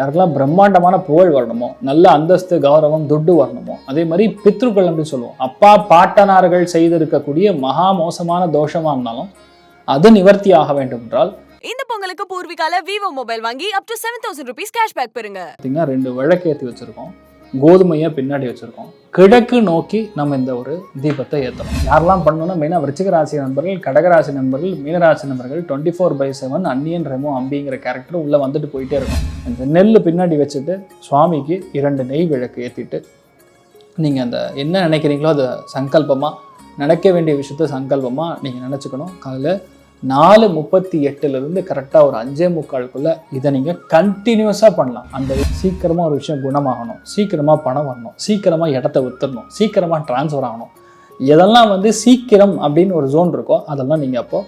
யாருக்கெல்லாம் பிரம்மாண்டமான புகழ் வரணுமோ நல்ல அந்தஸ்து கௌரவம் துட்டு வரணுமோ அதே மாதிரி பித்ருக்கள் அப்படின்னு சொல்லுவோம். அப்பா பாட்டனார்கள் செய்திருக்கக்கூடிய மகா மோசமான தோஷமா இருந்தாலும் அது நிவர்த்தி ஆக வேண்டும் என்றால் இந்த பொங்கலுக்கு பூர்விகால விவோ மொபைல் வாங்கி up to seven thousand rupees cashback பெறுங்க. பார்த்தீங்கன்னா ரெண்டு விளக்கேற்றி வச்சிருக்கோம். கோதுமையை பின்னாடி வச்சிருக்கோம். கிழக்கு நோக்கி நம்ம இந்த ஒரு தீபத்தை ஏற்றணும் யாரெல்லாம் பண்ணணும்னா மெயினாக விருச்சிக ராசி நண்பர்கள் கடகராசி நண்பர்கள் மீனராசி நண்பர்கள் twenty four by seven Anniyan Remo அம்பிங்கிற character உள்ளே வந்துட்டு போயிட்டே இருக்கும். இந்த நெல் பின்னாடி வச்சுட்டு சுவாமிக்கு இரண்டு நெய் விளக்கு ஏற்றிட்டு நீங்கள் அந்த என்ன நினைக்கிறீங்களோ அதை சங்கல்பமாக நடக்க வேண்டிய விஷயத்த சங்கல்பமாக நீங்கள் நினச்சிக்கணும். காலையில் நாலு முப்பத்தி எட்டுலேருந்து கரெக்டாக ஒரு அஞ்சே முக்காலுக்குள்ளே இதை நீங்கள் கண்டினியூஸாக பண்ணலாம். அந்த சீக்கிரமாக ஒரு விஷயம் குணமாகணும். சீக்கிரமாக பணம் வரணும். சீக்கிரமாக இடத்த வித்துடணும். சீக்கிரமாக ட்ரான்ஸ்ஃபர் ஆகணும். எதெல்லாம் வந்து சீக்கிரம் அப்படின்னு ஒரு ஜோன் இருக்கோ அதெல்லாம் நீங்கள் அப்போ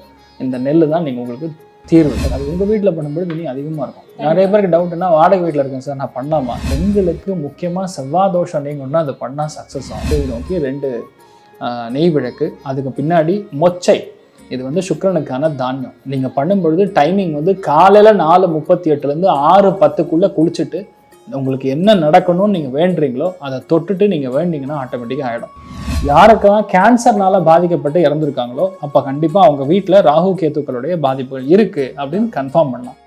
இந்த நெல் தான் நீங்கள் உங்களுக்கு தீர்வு அது உங்கள் வீட்டில் பண்ணும்போது இன்னும் அதிகமாக இருக்கும். நிறைய பேருக்கு டவுட்னா வாடகை வீட்டில் இருக்கேன் சார் நான் பண்ணலாமா? பெண்களுக்கு முக்கியமாக செவ்வாய் தோஷம் நீங்கன்னா அது பண்ணால் சக்ஸஸ் ஆகும். இதை நோக்கி ரெண்டு நெய் விளக்கு அதுக்கு பின்னாடி மொச்சை. இது வந்து சுக்கரனுக்கான தானியம். நீங்கள் பண்ணும்பொழுது டைமிங் வந்து காலையில் நாலு முப்பத்தி எட்டுலேருந்து ஆறு பத்துக்குள்ளே குளிச்சுட்டு உங்களுக்கு என்ன நடக்கணும்னு நீங்கள் வேண்டுறீங்களோ அதை தொட்டுட்டு நீங்கள் வேண்டிங்கன்னா ஆட்டோமேட்டிக்காக ஆகிடும் யாருக்கெல்லாம் கேன்சர்னால பாதிக்கப்பட்டு இறந்துருக்காங்களோ அப்போ கண்டிப்பாக அவங்க வீட்டில் ராகு கேத்துக்களுடைய பாதிப்புகள் இருக்குது அப்படின்னு கன்ஃபார்ம் பண்ணலாம்.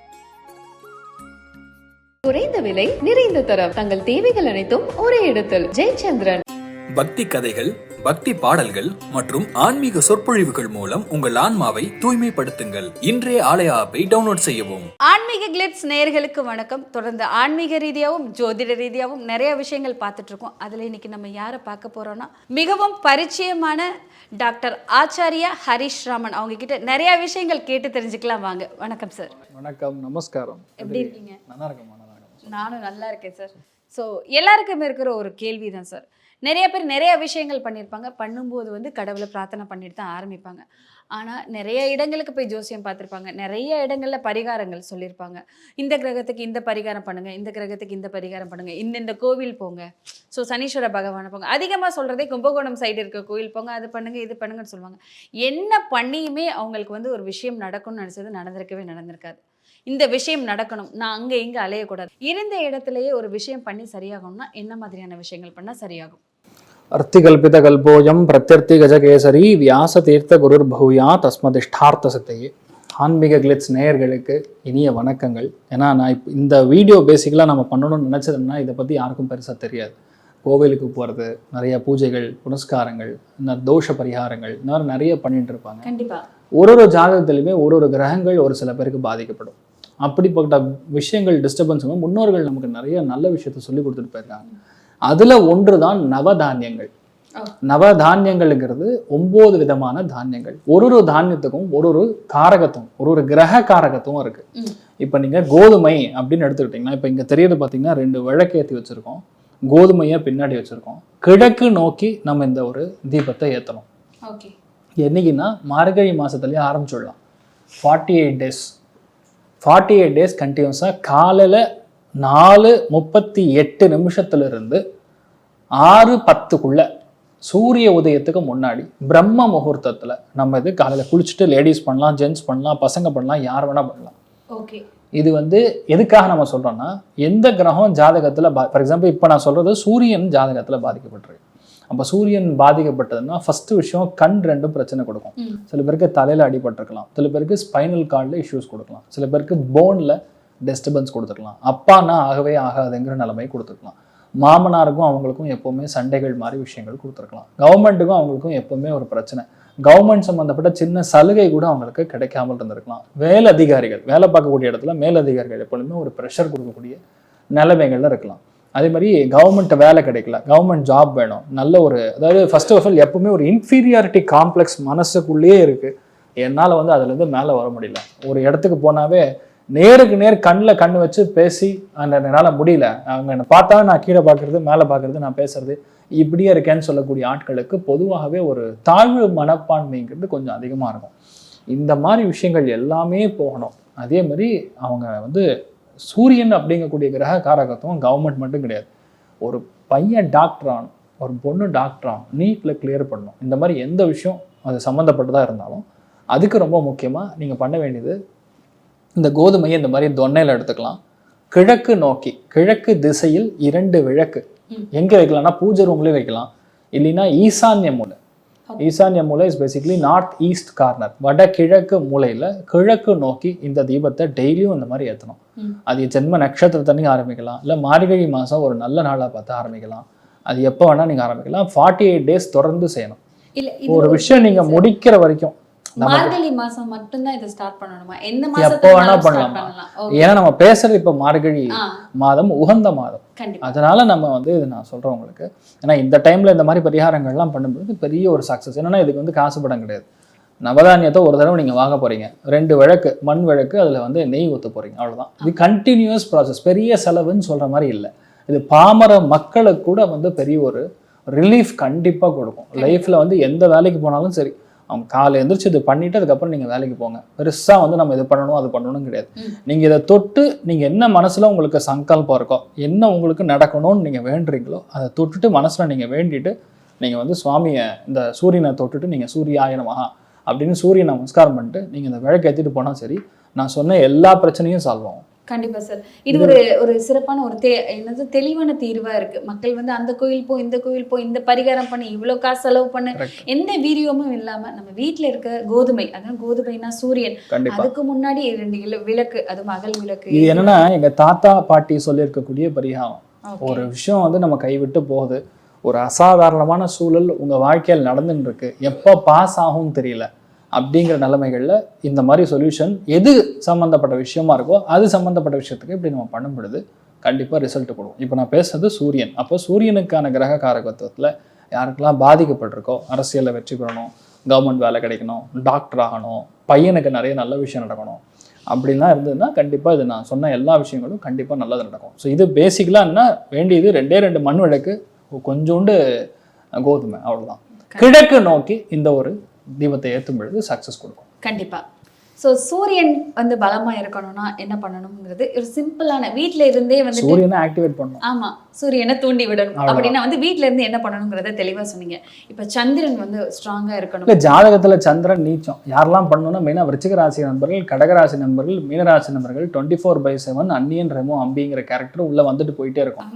குறைந்த விலை நிறைந்த தரம். தங்கள் தேவைகள் அனைத்தும் ஒரே இடத்தில். ஜெயச்சந்திரன். பக்தி கதைகள் பக்தி பாடல்கள் மற்றும் ஆன்மீக சொற்பொழிவுகள் மூலம் உங்கள் ஆன்மாவை தூய்மைப்படுத்துங்கள். இன்றைய ஆலய ஆப்பை டவுன்லோட் செய்யவும். ஆன்மீக கிளிட்ஸ் நேயர்களுக்கு வணக்கம். தொடர்ந்து ஆன்மீக ரீதியாகவும் ஜோதிட ரீதியாகவும் நிறைய விஷயங்கள் பார்த்துட்டு இருக்கோம் அதில் இன்னைக்கு நம்ம யாரை பார்க்க போறோம்னா மிகவும் பரிச்சயமான டாக்டர் ஆச்சாரியா ஹரிஷ் ராமன். அவங்க கிட்ட நிறைய விஷயங்கள் கேட்டு தெரிஞ்சுக்கலாம் வாங்க. வணக்கம் சார். வணக்கம் நமஸ்காரம். எப்படி இருக்கீங்க? நல்லா இருக்கேன் நானும் நல்லா இருக்கேன் சார். ஸோ எல்லாருக்குமே இருக்கிற ஒரு கேள்வி தான் சார். நிறைய பேர் நிறைய விஷயங்கள் பண்ணியிருப்பாங்க பண்ணும்போது வந்து கடவுளை பிரார்த்தனை பண்ணிட்டு தான் ஆரம்பிப்பாங்க. ஆனால் நிறைய இடங்களுக்கு போய் ஜோசியம் பார்த்துருப்பாங்க. நிறைய இடங்களில் பரிகாரங்கள் சொல்லியிருப்பாங்க இந்த கிரகத்துக்கு இந்த பரிகாரம் பண்ணுங்கள் இந்த கிரகத்துக்கு இந்த பரிகாரம் பண்ணுங்கள் இந்த இந்த கோவில் போங்க. ஸோ சனீஸ்வர பகவானை போங்க. அதிகமாக சொல்கிறதே கும்பகோணம் சைடு இருக்க கோவில் போங்க அது பண்ணுங்கள் இது பண்ணுங்கன்னு சொல்லுவாங்க. என்ன பண்ணியுமே அவங்களுக்கு வந்து ஒரு விஷயம் நடக்கும்னு நினச்சது நடந்திருக்கவே நடந்திருக்காது. இந்த விஷயம் நடக்கணும். நான் அங்கே இங்கே அலையக்கூடாது. இருந்த இடத்துலயே ஒரு விஷயம் பண்ணி சரியாகணும்னா என்ன மாதிரியான விஷயங்கள் பண்ணால் சரியாகும்? அர்த்திகல்பித கல்போயம் பிரத்யர்த்தி கஜகேசரி வியாச தீர்த்த குருர் பகுயா தஸ்மதிஷ்டார்த்த சத்தையே ஆன்மீக கிளிட்ஸ் நேயர்களுக்கு இனிய வணக்கங்கள். ஏன்னா நான் இப்போ இந்த வீடியோ பேசிக்கலாக நம்ம பண்ணணும்னு நினச்சதுன்னா இதை பற்றி யாருக்கும் பெருசாக தெரியாது. கோவிலுக்கு போகிறது நிறைய பூஜைகள் புனஸ்காரங்கள் இந்த தோஷ பரிகாரங்கள் இந்த மாதிரி நிறைய பண்ணிட்டு இருப்பாங்க. கண்டிப்பா. ஒரு ஒரு ஜாதகத்திலுமே ஒரு ஒரு கிரகங்கள் ஒரு சில பேருக்கு பாதிக்கப்படும். அப்படிப்பட்ட விஷயங்கள் டிஸ்டர்பன்ஸ் முன்னோர்கள் நமக்கு நிறைய நல்ல விஷயத்த சொல்லி கொடுத்துட்டு போயிருக்காங்க. அதுல ஒன்று தான் நவதானியங்கள். நவதானியங்கள்ங்கிறது ஒன்பது விதமான தானியங்கள். ஒரு ஒரு தானியத்துக்கும் ஒரு ஒரு காரகத்துவம் ஒரு ஒரு கிரக காரகத்துவம் இருக்கு. இப்போ நீங்க கோதுமை அப்படின்னு எடுத்துக்கிட்டிங்கன்னா இப்போ இங்க தெரியறது பார்த்தீங்கன்னா ரெண்டு விளக்கேற்றி வச்சிருக்கோம். கோதுமையை பின்னாடி வச்சிருக்கோம். கிழக்கு நோக்கி நம்ம இந்த ஒரு தீபத்தை ஏற்றணும் என்னைக்குன்னா மார்கழி மாதத்துலேயே ஆரம்பிச்சிடலாம். Forty eight days forty eight days கண்டினியூஸாக காலையில் நாலு முப்பத்தி எட்டு நிமிஷத்துலேருந்து ஆறு பத்துக்குள்ள சூரிய உதயத்துக்கு முன்னாடி பிரம்ம முகூர்த்தத்தில் நம்ம இது காலையில் குளிச்சுட்டு லேடிஸ் பண்ணலாம் ஜென்ட்ஸ் பண்ணலாம் பசங்க பண்ணலாம் யார் வேணால் பண்ணலாம். ஓகே இது வந்து எதுக்காக நம்ம சொல்றோம்னா எந்த கிரகம் ஜாதகத்துல ஃபார் எக்ஸாம்பிள் இப்போ நான் சொல்றது சூரியன் ஜாதகத்துல பாதிக்கப்பட்டிருக்கு. அப்போ சூரியன் பாதிக்கப்பட்டதுன்னா ஃபர்ஸ்ட் விஷயம் கண் ரெண்டும் பிரச்சனை கொடுக்கும். சில பேருக்கு தலையில அடிபட்டிருக்கலாம். சில பேருக்கு ஸ்பைனல் கார்டில் இஷ்யூஸ் கொடுக்கலாம். சில பேருக்கு போன்ல டிஸ்டர்பன்ஸ் கொடுத்துக்கலாம். அப்பானா ஆகவே ஆகாதுங்கிற நிலைமை கொடுத்துக்கலாம். மாமனாருக்கும் அவங்களுக்கும் எப்போவுமே சண்டைகள் மாதிரி விஷயங்கள் கொடுத்துருக்கலாம். கவர்மெண்ட்டுக்கும் அவங்களுக்கும் எப்போவுமே ஒரு பிரச்சனை. கவர்மெண்ட் சம்மந்தப்பட்ட சின்ன சலுகை கூட அவங்களுக்கு கிடைக்காமல் இருந்திருக்கலாம். வேலை அதிகாரிகள் வேலை பார்க்கக்கூடிய இடத்துல மேலதிகாரிகள் எப்பொழுதுமே ஒரு ப்ரெஷர் கொடுக்கக்கூடிய நிலைமைகள்ல இருக்கலாம். அதே மாதிரி கவர்மெண்ட் வேலை கிடைக்கல. கவர்மெண்ட் ஜாப் வேணும். நல்ல ஒரு அதாவது ஃபர்ஸ்ட் ஆஃப் ஆல் எப்பவுமே ஒரு இன்ஃபீரியாரிட்டி காம்ப்ளெக்ஸ் மனசுக்குள்ளேயே இருக்குது என்னால் வந்து அதுலேருந்து மேலே வர முடியல. ஒரு இடத்துக்கு போனாவே நேருக்கு நேர் கண்ணில் கண் வச்சு பேசி அந்த என்னால் முடியல. அவங்க என்னை பார்த்தா நான் கீழே பார்க்கறது மேலே பார்க்கறது நான் பேசுறது இப்படியே இருக்கேன்னு சொல்லக்கூடிய ஆட்களுக்கு பொதுவாகவே ஒரு தாழ்வு மனப்பான்மைங்கிறது கொஞ்சம் அதிகமாக இருக்கும். இந்த மாதிரி விஷயங்கள் எல்லாமே போகணும். அதே மாதிரி அவங்க வந்து சூரியன் அப்படிங்கக்கூடிய கிரக காரகத்துவம் கவர்மெண்ட் மட்டும் கிடையாது. ஒரு பையன் டாக்டர் ஆகணும் ஒரு பொண்ணு டாக்டர் ஆகணும் நீட்டில் கிளியர் பண்ணணும். இந்த மாதிரி எந்த விஷயம் அது சம்மந்தப்பட்டதாக இருந்தாலும் அதுக்கு ரொம்ப முக்கியமாக நீங்கள் பண்ண வேண்டியது இந்த கோதுமையை இந்த மாதிரி தொன்னையில் எடுத்துக்கலாம். கிழக்கு நோக்கி கிழக்கு திசையில் இரண்டு விளக்கு. எங்க வைக்கலாம்னா பூஜை ரூம்லயே வைக்கலாம். இல்லைன்னா ஈசான்ய மூலை. ஈசான்ய மூலை is basically north east corner வடகிழக்கு மூலையில கிழக்கு நோக்கி இந்த தீபத்தை டெய்லியும் இந்த மாதிரி ஏற்றணும் அது ஜென்ம நட்சத்திரத்தன்னைக்கு ஆரம்பிக்கலாம். இல்லை மார்கழி மாதம் ஒரு நல்ல நாளாக பார்த்து ஆரம்பிக்கலாம். அது எப்போ வேணால் நீங்கள் ஆரம்பிக்கலாம். ஃபார்ட்டி எயிட் டேஸ் தொடர்ந்து செய்யணும். ஒரு விஷயம் நீங்கள் முடிக்கிற வரைக்கும். மார்கழி மாசம் மட்டும்தான் இதை ஸ்டார்ட் பண்ணணுமா? எந்த எப்போ மாசத்துல வேணா பண்ணலாமா. ஏன்னா நம்ம பேசுறது இப்போ மார்கழி மாதம் உகந்த மாதம். அதனால நம்ம வந்து இது நான் சொல்றேன் உங்களுக்கு. ஏன்னா இந்த டைம்ல இந்த மாதிரி பரிகாரங்கள்லாம் பண்ணும்போது பெரிய ஒரு சக்ஸஸ் என்னன்னா இதுக்கு வந்து காசு படம் கிடையாது. நவதானியத்தை ஒரு தடவை நீங்க வாங்க போறீங்க. ரெண்டு விளக்கு மண் விளக்கு அதுல வந்து நெய் ஊத்த போறீங்க. அவ்வளவுதான். இது கண்டினியூஸ் ப்ராசஸ் பெரிய செலவுன்னு சொல்ற மாதிரி இல்லை. இது பாமர மக்களுக்கு கூட வந்து பெரிய ஒரு ரிலீஃப் கண்டிப்பா கொடுக்கும். லைஃப்ல வந்து எந்த வேலைக்கு போனாலும் சரி அவங்க காலை எந்திரிச்சு இது பண்ணிட்டு அதுக்கப்புறம் நீங்க வேலைக்கு போங்க. பெருசா வந்து நம்ம இது பண்ணணும் அது பண்ணணும் கிடையாது. நீங்க இதை தொட்டு நீங்க என்ன மனசுல உங்களுக்கு சங்கல்பம் இருக்கோ என்ன உங்களுக்கு நடக்கணும்னு நீங்க வேண்டுறீங்களோ அதை தொட்டுட்டு மனசுல நீங்க வேண்டிட்டு நீங்க வந்து சுவாமியை இந்த சூரியனை தொட்டுட்டு நீங்க சூரியாய நமஹா அப்படின்னு சூரிய நமஸ்காரம் பண்ணிட்டு நீங்க இந்த விளக்கு ஏத்திட்டு போனா சரி நான் சொன்ன எல்லா பிரச்சனையும் சால்வ் ஆகும். கண்டிப்பா சார் இது ஒரு ஒரு சிறப்பான ஒரு தே என்னது தெளிவான தீர்வா இருக்கு. மக்கள் வந்து அந்த கோயில் போ இந்த கோயில் போ இந்த பரிகாரம் பண்ணி இவ்வளவு காசு செலவு பண்ணு. எந்த வீரியமும் இல்லாம நம்ம வீட்ல இருக்க கோதுமை அதான் கோதுமைனா சூரியன். அதுக்கு முன்னாடி ரெண்டு விளக்கு அது மகள் விளக்கு. இது என்னன்னா எங்க தாத்தா பாட்டி சொல்லியிருக்கக்கூடிய பரிகாரம். Okay. ஒரு விஷயம் வந்து நம்ம கைவிட்டு போகுது. ஒரு அசாதாரணமான சூழல் உங்க வாழ்க்கையில் நடந்துன்னு இருக்கு. எப்போ பாஸ் ஆகும்னு தெரியல. அப்படிங்கிற நிலைமைகளில் இந்த மாதிரி சொல்யூஷன் எது சம்மந்தப்பட்ட விஷயமா இருக்கோ அது சம்மந்தப்பட்ட விஷயத்துக்கு இப்படி நம்ம பண்ணும் பொழுது கண்டிப்பா ரிசல்ட் கொடுக்கும். இப்போ நான் பேசுறது சூரியன். அப்போ சூரியனுக்கான கிரக காரகத்துவத்தில் யாருக்கெல்லாம் பாதிக்கப்பட்டிருக்கோ அரசியலில் வெற்றி பெறணும் கவர்மெண்ட் வேலை கிடைக்கணும் டாக்டர் ஆகணும் பையனுக்கு நிறைய நல்ல விஷயம் நடக்கணும் அப்படிலாம் இருந்ததுன்னா கண்டிப்பாக இது நான் சொன்ன எல்லா விஷயங்களும் கண்டிப்பாக நல்லது நடக்கும். ஸோ இது பேசிக்கலாக என்ன? வேண்டியது ரெண்டே ரெண்டு மண் விளக்கு கொஞ்சோண்டு கோதுமை அவ்வளோதான் கிழக்கு நோக்கி இந்த ஒரு தீபத்தை ஏற்றும் பொழுது சக்ஸஸ் கொடுக்கும். கண்டிப்பாக சோ சூரியன் வந்து பலமா இருக்கணும்னா என்ன பண்ணணுங்கிறது ஒரு சிம்பிளான வீட்ல இருந்தே வந்துட்டு சூரியனை ஆக்டிவேட் பண்ணணும். ஆமா சூரியனை தூண்டி விடணும். அப்படின்னா வந்து வீட்ல இருந்து என்ன பண்ணணுங்கிறத தெளிவா சொன்னீங்க. இப்ப சந்திரன் வந்து ஸ்ட்ராங்கா இருக்கணும். இல்லை ஜாதகத்துல சந்திரன் நீச்சம். யாரெல்லாம் பண்ணணும்னா மெயினாக விருச்சிக ராசி நண்பர்கள் கடகராசி நண்பர்கள் மீனராசி நண்பர்கள் twenty four by seven Anniyan Remo அம்பிங்கிற character உள்ள வந்துட்டு போயிட்டே இருக்கும்.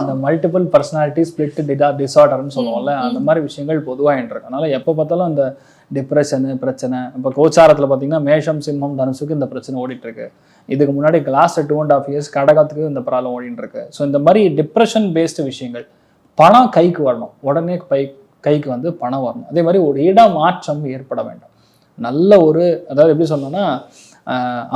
அந்த மல்டிபிள் பர்சனாலிட்டி ஸ்பிளிட் டிடா டிசார்டர்னு சொல்லுவோம்ல அந்த மாதிரி விஷயங்கள் பொதுவாக இருக்கு அதனால எப்போ பார்த்தாலும் அந்த டிப்ரெஷனு பிரச்சனை. இப்போ கோச்சாரத்தில் பார்த்தீங்கன்னா மேஷம் சிம்மம் தனுசுக்கு இந்த பிரச்சனை ஓடிட்டு இருக்கு இதுக்கு முன்னாடி last two and half years கடகத்துக்கு இந்த ப்ராப்ளம் ஓடிட்டு இருக்கு ஸோ இந்த மாதிரி டிப்ரெஷன் பேஸ்டு விஷயங்கள் பணம் கைக்கு வரணும். உடனே பை கைக்கு வந்து பணம் வரணும். அதே மாதிரி ஒரு இட மாற்றம் ஏற்பட வேண்டும். நல்ல ஒரு அதாவது எப்படி சொன்னோன்னா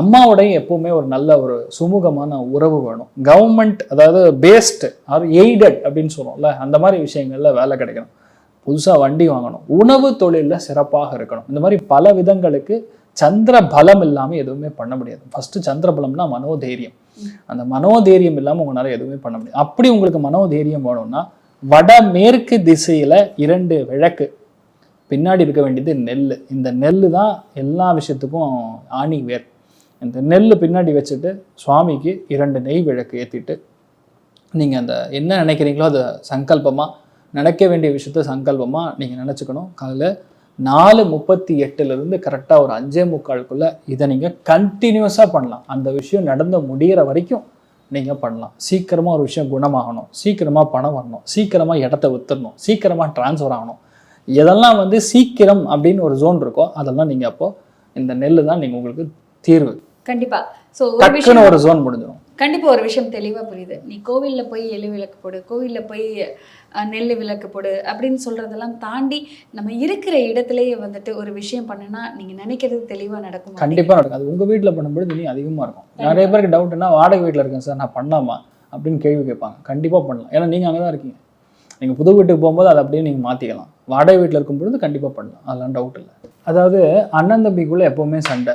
அம்மாவோடையும் எப்பவுமே ஒரு நல்ல ஒரு சுமூகமான உறவு வேணும். கவர்மெண்ட் அதாவது பேஸ்டு ஆர் எய்டட் அப்படின்னு சொல்லுவோம்ல அந்த மாதிரி விஷயங்கள்ல வேலை கிடைக்கணும். புதுசாக வண்டி வாங்கணும். உணவு தொழிலில் சிறப்பாக இருக்கணும். இந்த மாதிரி பல விதங்களுக்கு சந்திர பலம் இல்லாமல் எதுவுமே பண்ண முடியாது. ஃபஸ்ட்டு சந்திர பலம்னா மனோதைரியம். அந்த மனோதைரியம் இல்லாமல் உங்களால் எதுவுமே பண்ண முடியாது. அப்படி உங்களுக்கு மனோதைரியம் வேணும்னா வடமேற்கு திசையில் இரண்டு விளக்கு. பின்னாடி இருக்க வேண்டியது நெல் இந்த நெல் தான் எல்லா விஷயத்துக்கும் ஆணி வேர். இந்த நெல் பின்னாடி வச்சுட்டு சுவாமிக்கு இரண்டு நெய் விளக்கு ஏற்றிட்டு நீங்கள் அந்த என்ன நினைக்கிறீங்களோ அதை சங்கல்பமாக நடக்க வேண்டிய விஷயத்த சங்கல்பமாக நீங்கள் நினச்சிக்கணும். காலையில் நாலு முப்பத்தி எட்டுலேருந்து கரெக்டாக ஒரு அஞ்சே முக்காலுக்குள்ளே இதை நீங்கள் கண்டினியூஸாக பண்ணலாம். அந்த விஷயம் நடந்து முடிகிற வரைக்கும் நீங்கள் பண்ணலாம். சீக்கிரமாக ஒரு விஷயம் குணமாகணும். சீக்கிரமாக பணம் வரணும். சீக்கிரமாக இடத்த வித்துடணும். சீக்கிரமாக ட்ரான்ஸ்ஃபர் ஆகணும். எதெல்லாம் வந்து சீக்கிரம் அப்படின்னு ஒரு ஜோன் இருக்கோ அதெல்லாம் நீங்கள் அப்போது இந்த நெல் தான் நீங்கள் உங்களுக்கு தீர்வு. கண்டிப்பா. சோ ஒரு விஷயம் ஒரு ஜோன் முடிஞ்சிடும் கண்டிப்பா ஒரு விஷயம் தெளிவா புரியுது. நீ கோவில்ல போய் எள்ளு விளக்கு போடு கோவில்ல போய் நெல்லு விளக்கு போடு அப்படின்னு சொல்றதெல்லாம் தாண்டி நம்ம இருக்கிற இடத்துலயே வந்துட்டு ஒரு விஷயம் பண்ணுனா நீங்க நினைக்கிறது தெளிவா நடக்கும்? கண்டிப்பாக நடக்கும். அது உங்கள் வீட்டில் பண்ணும்பொழுது இனி அதிகமாக இருக்கும். நிறைய பேருக்கு டவுட்னா வாடகை வீட்டில் இருக்கேன் சார் நான் பண்ணலாமா? அப்படின்னு கேள்வி கேட்பாங்க. கண்டிப்பாக பண்ணலாம். ஏன்னா நீங்கள் அங்கே தான் இருக்கீங்க. நீங்கள் புது வீட்டுக்கு போகும்போது அதை அப்படியே நீங்கள் மாற்றிக்கலாம் வாடகை வீட்டில் இருக்கும் பொழுது கண்டிப்பாக பண்ணலாம். அதெல்லாம் டவுட் இல்லை. அதாவது அண்ணன் தம்பிக்குள்ளே எப்போவுமே சண்டை.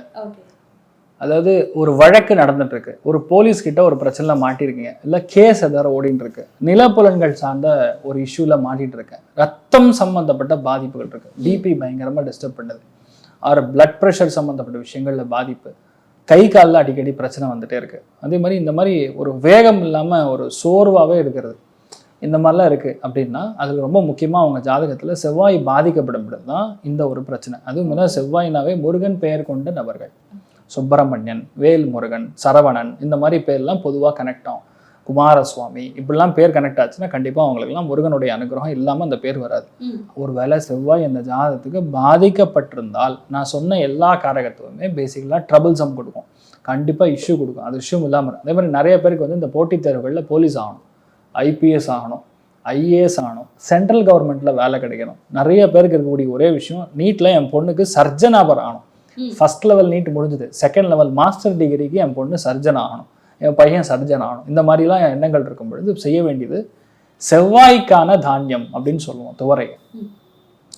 அதாவது ஒரு வழக்கு நடந்துட்டுருக்கு. ஒரு போலீஸ் கிட்ட ஒரு பிரச்சனையில் மாட்டிருக்கீங்க. இல்லை கேஸ் எதாவது ஓடிட்டு இருக்கு நிலப்புலன்கள் சார்ந்த ஒரு இஷ்யூவில் மாட்டிகிட்டு இருக்கேன் ரத்தம் சம்மந்தப்பட்ட பாதிப்புகள் இருக்கு. பிபி பயங்கரமாக டிஸ்டர்ப் பண்ணுது. ஆர் பிளட் ப்ரெஷர் சம்மந்தப்பட்ட விஷயங்களில் பாதிப்பு. கை காலில் அடிக்கடி பிரச்சனை வந்துட்டே இருக்கு. அதே மாதிரி இந்த மாதிரி ஒரு வேகம் இல்லாமல் ஒரு சோர்வாகவே இருக்கிறது. இந்த மாதிரிலாம் இருக்குது அப்படின்னா அதில் ரொம்ப முக்கியமாக அவங்க ஜாதகத்தில் செவ்வாய் பாதிக்கப்படும் தான் இந்த ஒரு பிரச்சனை. அதுவும் செவ்வாய்னாவே முருகன் பெயர் கொண்ட நபர்கள். சுப்பிரமணியன் வேல்முருகன் சரவணன் இந்த மாதிரி பேர்லாம் பொதுவாக கனெக்ட் ஆகும். குமாரசுவாமி இப்படிலாம் பேர் கனெக்ட் ஆச்சுன்னா கண்டிப்பாக அவங்களுக்குலாம் முருகனுடைய அனுகிரகம் இல்லாமல் அந்த பேர் வராது. ஒருவேளை செவ்வாய் அந்த ஜாதகத்துக்கு பாதிக்கப்பட்டிருந்தால் நான் சொன்ன எல்லா காரகத்துவமே பேசிக்கலாக ட்ரபிள்ஸம் கொடுக்கும். கண்டிப்பாக இஷ்யூ கொடுக்கும். அது இஷ்யூ இல்லாமல் அதே மாதிரி நிறைய பேருக்கு வந்து இந்த போட்டித் தேர்வுகளில் போலீஸ் ஆகணும். ஐபிஎஸ் ஆகணும் ஐஏஎஸ் ஆகணும் சென்ட்ரல் கவர்மெண்ட்டில் வேலை கிடைக்கணும். நிறைய பேருக்கு இருக்கக்கூடிய ஒரே விஷயம் நீட்டில் என் பொண்ணுக்கு சர்ஜனாபர் ஆகணும். ஃபர்ஸ்ட் லெவல் நீட் முடிஞ்சது. செகண்ட் லெவல் மாஸ்டர் டிகிரிக்கு என் பொண்ணு சர்ஜன் ஆகணும். என் பையன் சர்ஜன் ஆகணும். இந்த மாதிரிலாம் என் எண்ணங்கள் இருக்கும் பொழுது செய்ய வேண்டியது செவ்வாய்க்கான தானியம் அப்படின்னு சொல்லுவோம் துவரை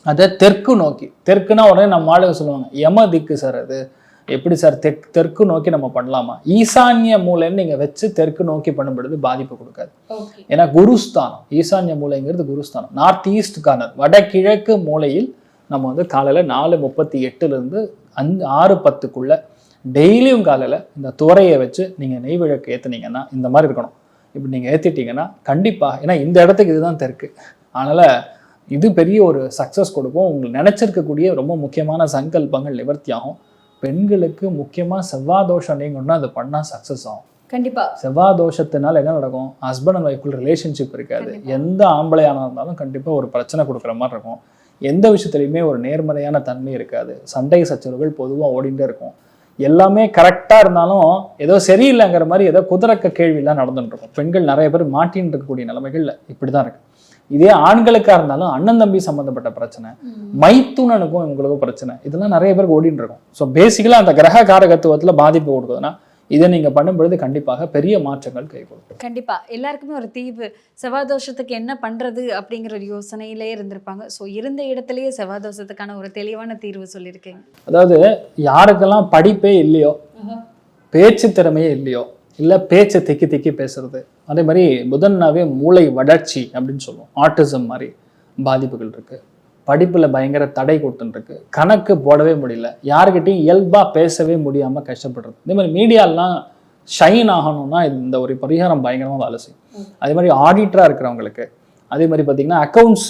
அதை தெற்கு நோக்கி தெற்குனா உடனே நம்ம ஆளுங்க சொல்லுவாங்க யம திக்கு சார் அது? எப்படி சார் தெற்கு தெற்கு நோக்கி நம்ம பண்ணலாமா? ஈசான்ய மூலைன்னு நீங்கள் வச்சு தெற்கு நோக்கி பண்ணும் பொழுது பாதிப்பு கொடுக்காது. ஏன்னா குருஸ்தானம் ஈசான்ய மூலைங்கிறது குருஸ்தானம். நார்த் ஈஸ்ட் கார்னர் வடகிழக்கு மூலையில் நம்ம வந்து காலையில் நாலு முப்பத்தி எட்டுலேருந்து அஞ்சு ஆறு பத்துக்குள்ள டெய்லியும் காலையில் இந்த துவரையை வச்சு நீங்கள் நெய் விளக்கு ஏற்றுனீங்கன்னா இந்த மாதிரி இருக்கணும். இப்படி நீங்கள் ஏற்றிட்டீங்கன்னா கண்டிப்பாக ஏன்னா இந்த இடத்துக்கு இதுதான் தெற்கு. அதனால் இது பெரிய ஒரு சக்ஸஸ் கொடுக்கும். உங்களுக்கு நினச்சிருக்கக்கூடிய ரொம்ப முக்கியமான சங்கல்பங்கள் நிவர்த்தி ஆகும். பெண்களுக்கு முக்கியமாக செவ்வாய் தோஷம் நீங்கணும்னா அது பண்ணால் சக்ஸஸ் ஆகும். கண்டிப்பா. செவ்வாய் தோஷத்தினால என்ன நடக்கும்? ஹஸ்பண்ட் அண்ட் ஒய்ஃபுள் ரிலேஷன்ஷிப் இருக்காது. எந்த ஆம்பளையானா இருந்தாலும் கண்டிப்பாக ஒரு பிரச்சனை கொடுக்குற மாதிரி இருக்கும். எந்த விஷயத்துலையுமே ஒரு நேர்மறையான தன்மை இருக்காது. சண்டை சச்சரவுகள் பொதுவாக ஓடிட்டே இருக்கும். எல்லாமே கரெக்டாக இருந்தாலும் ஏதோ சரியில்லைங்கிற மாதிரி ஏதோ குதிரக்க கேள்வியெல்லாம் நடந்துட்டு இருக்கும். பெண்கள் நிறைய பேர் மாட்டின்னு இருக்கக்கூடிய நிலைமைகள்ல இப்படி தான் இருக்கு. இதே ஆண்களுக்கா இருந்தாலும் அண்ணன் தம்பி சம்மந்தப்பட்ட பிரச்சனை மைத்துனனுக்கும் இவங்களுக்கும் பிரச்சனை. இதெல்லாம் நிறைய பேருக்கு ஓடின்னு இருக்கும். ஸோ பேசிக்கலாக அந்த கிரக காரகத்துவத்துல பாதிப்பு கொடுக்குதுன்னா இதை நீங்க பண்ணும்பொழுது கண்டிப்பாக பெரிய மாற்றங்கள் கை கொடுக்கும் கண்டிப்பா. எல்லாருக்குமே ஒரு தீவு செவ்வாய் தோஷத்துக்கு என்ன பண்றது அப்படிங்கிற ஒரு யோசனையிலே இருந்திருப்பாங்க. ஸோ இருந்த இடத்துலயே செவ்வாய் தோஷத்துக்கான ஒரு தெளிவான தீர்வு சொல்லியிருக்கீங்க. அதாவது யாருக்கெல்லாம் படிப்பே இல்லையோ பேச்சு திறமையே இல்லையோ இல்லை பேச்சை திக்கி திக்கி பேசுறது அதே மாதிரி புதன்னாவே மூளை வளர்ச்சி அப்படின்னு சொல்லுவோம். ஆட்டிசம் மாதிரி பாதிப்புகள் இருக்கு. படிப்பில் பயங்கர தடை கொடுத்துட்டுருக்கு. கணக்கு போடவே முடியல. யாருக்கிட்டையும் இயல்பாக பேசவே முடியாமல் கஷ்டப்படுறது. இதே மாதிரி மீடியாலாம் ஷைன் ஆகணும்னா இந்த ஒரு பரிகாரம் பயங்கரமாக வேலை செய்யும். அதே மாதிரி ஆடிட்டராக இருக்கிறவங்களுக்கு அதே மாதிரி பார்த்தீங்கன்னா அக்கௌண்ட்ஸ்